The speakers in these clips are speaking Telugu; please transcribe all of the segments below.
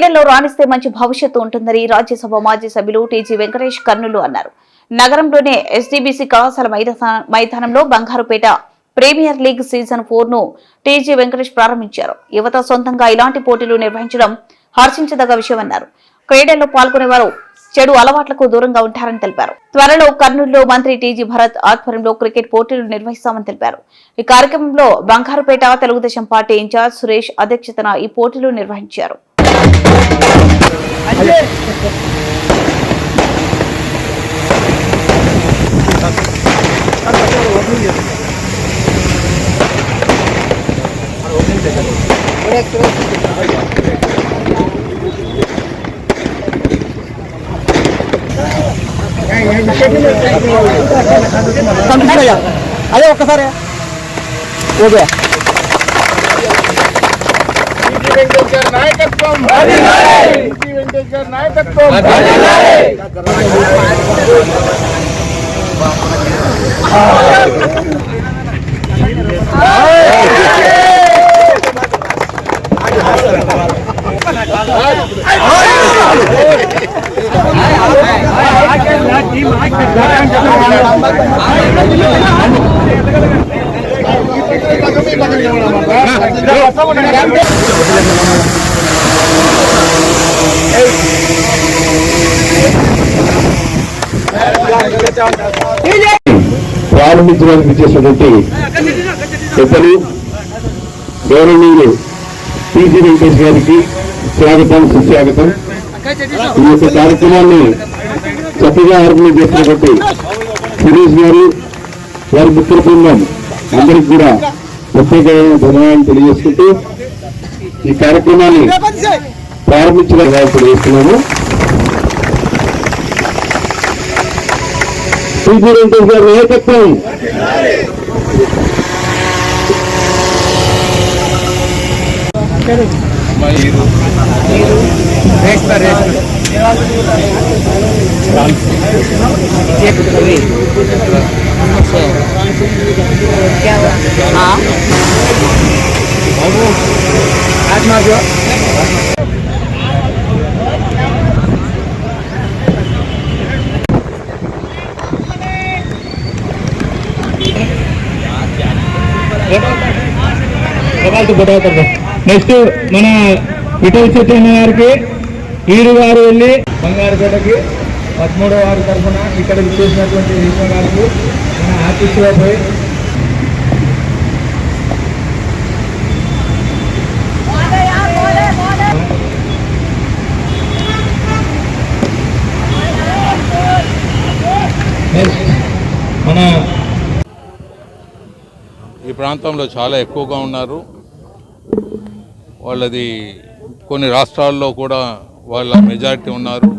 క్రీడల్లో రాణిస్తే మంచి భవిష్యత్తు ఉంటుందని రాజ్యసభ మాజీ సభ్యులు టీజీ వెంకటేష్ కర్నూలు అన్నారు. నగరంలోనే ఎస్డీబీసీ కళాశాల మైదానంలో బంగారుపేట ప్రీమియర్ లీగ్ సీజన్ ఫోర్ను టీజీ వెంకటేష్ ప్రారంభించారు. యువత సొంతంగా ఇలాంటి పోటీలు నిర్వహించడం హర్షించదగ్గ విషయమన్నారు. క్రీడల్లో పాల్గొనేవారు చెడు అలవాట్లకు దూరంగా ఉంటారని తెలిపారు. త్వరలో కర్నూలులో మంత్రి టీజీ భరత్ ఆధ్వర్యంలో క్రికెట్ పోటీలు నిర్వహిస్తామని తెలిపారు. ఈ కార్యక్రమంలో బంగారుపేట తెలుగుదేశం పార్టీ ఇన్ఛార్జ్ సురేష్ అధ్యక్షతన ఈ పోటీలు నిర్వహించారు. పంపించాయా అదే ఒక్కసారి ఓకే వెంకటేష్ గారి నాయకత్వం టీజీ వెంకటేష్ గారి నాయకత్వం ప్రారంభించడానికి చేసినటువంటి పెద్దలు గౌరవనీయులు టీజీ వెంకటేష్ గారికి స్వాగతం సుస్వాగతం. ఈ యొక్క కార్యక్రమాన్ని చక్కగా ఆర్గనైజ్ చేసినటువంటి సురేష్ గారు వారి మిత్ర బృందం అందరికి కూడా ప్రత్యేకమైన ధన్యవాదాలు తెలియజేసుకుంటూ ఈ కార్యక్రమాన్ని ప్రారంభించిన తెలియజేస్తున్నాము. టీజీ వెంకటేష్ గారి నాయకత్వం. నెక్స్ట్ మన ఇటు చెట్టిన గారికి ఈడు గారు వెళ్ళి బంగారుపేటకి పదమూడో వారి తరఫున ఇక్కడ విచ్చేసినటువంటి ఈశ్వ గారికి మన ఆర్టిస్ట్గా పోయి ఈ ప్రాంతంలో చాలా ఎక్కువగా ఉన్నారు. వాళ్ళది కొన్ని రాష్ట్రాల్లో కూడా వాళ్ళ మెజారిటీ ఉన్నారు.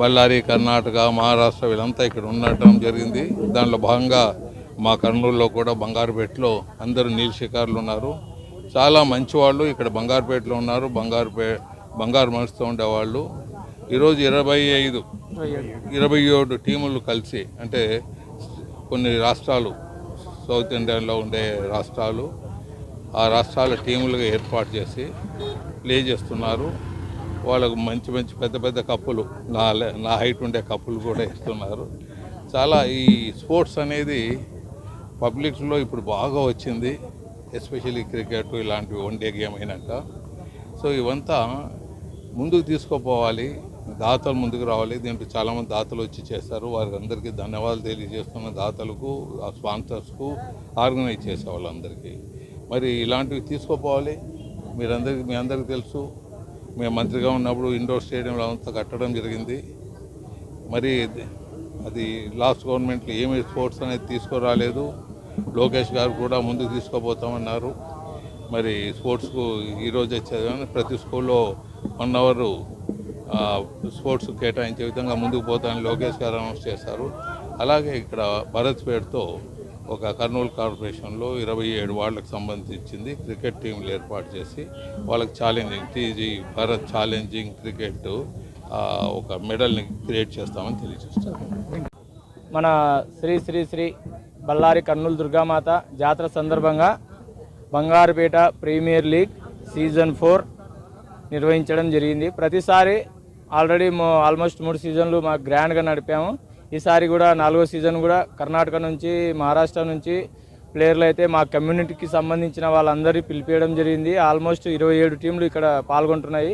బళ్ళారి కర్ణాటక మహారాష్ట్ర వీళ్ళంతా ఇక్కడ ఉండటం జరిగింది. దానిలో భాగంగా మా కర్నూలులో కూడా బంగారుపేటలో అందరూ నీళ్ళ షికారులు ఉన్నారు. చాలా మంచి వాళ్ళు ఇక్కడ బంగారుపేటలో ఉన్నారు. బంగారుపే బంగారు మనసుతో ఉండేవాళ్ళు. ఈరోజు ఇరవై ఐదు ఇరవై ఏడు టీములు కలిసి అంటే కొన్ని రాష్ట్రాలు సౌత్ ఇండియాలో ఉండే రాష్ట్రాలు ఆ రాష్ట్రాల టీములుగా ఏర్పాటు చేసి ప్లే చేస్తున్నారు. వాళ్ళకు మంచి మంచి పెద్ద పెద్ద కప్పులు నా నా హైట్ ఉండే కప్పులు కూడా ఇస్తున్నారు. చాలా ఈ స్పోర్ట్స్ అనేది పబ్లిక్లో ఇప్పుడు బాగా వచ్చింది. ఎస్పెషల్లీ క్రికెట్ ఇలాంటివి వన్డే గేమ్ అయినాక. సో ఇవంతా ముందుకు తీసుకోపోవాలి. దాతలు ముందుకు రావాలి. దీనికి చాలామంది దాతలు వచ్చి చేస్తారు వారి అందరికీ ధన్యవాదాలు తెలియజేస్తున్న దాతలకు ఆ స్పాన్సర్స్కు ఆర్గనైజ్ చేసే వాళ్ళందరికీ. మరి ఇలాంటివి తీసుకోపోవాలి. మీరందరికీ మీ అందరికీ తెలుసు. మేము మంత్రిగా ఉన్నప్పుడు ఇండోర్ స్టేడియంలో అంతా కట్టడం జరిగింది. మరి అది లాస్ట్ గవర్నమెంట్లో ఏమి స్పోర్ట్స్ అనేది తీసుకురాలేదు. లోకేష్ గారు కూడా ముందుకు తీసుకుపోతామన్నారు. మరి స్పోర్ట్స్కు ఈరోజు వచ్చేది ప్రతి స్కూల్లో వన్ అవర్ స్పోర్ట్స్ కేటాయించే విధంగా ముందుకు పోతానని లోకేష్ గారు అనౌన్స్ చేశారు. అలాగే ఇక్కడ భరత్పేటతో ఒక కర్నూలు కార్పొరేషన్లో ఇరవై ఏడు వాళ్ళకి సంబంధించింది క్రికెట్ టీంలు ఏర్పాటు చేసి వాళ్ళకి challenging TG Bharath challenging cricket ఒక మెడల్ని క్రియేట్ చేస్తామని తెలియజేస్తారు. మన శ్రీ శ్రీ శ్రీ బళ్ళారి కర్నూలు దుర్గామాత జాతర సందర్భంగా Bangarupeta premier league season four నిర్వహించడం జరిగింది. ప్రతిసారి ఆల్రెడీ ఆల్మోస్ట్ మూడు సీజన్లు మా గ్రాండ్గా నడిపాము. ఈసారి కూడా నాలుగో సీజన్ కూడా కర్ణాటక నుంచి మహారాష్ట్ర నుంచి ప్లేయర్లు అయితే మా కమ్యూనిటీకి సంబంధించిన వాళ్ళందరినీ పిలిపేయడం జరిగింది. ఆల్మోస్ట్ ఇరవై ఏడు టీంలు ఇక్కడ పాల్గొంటున్నాయి.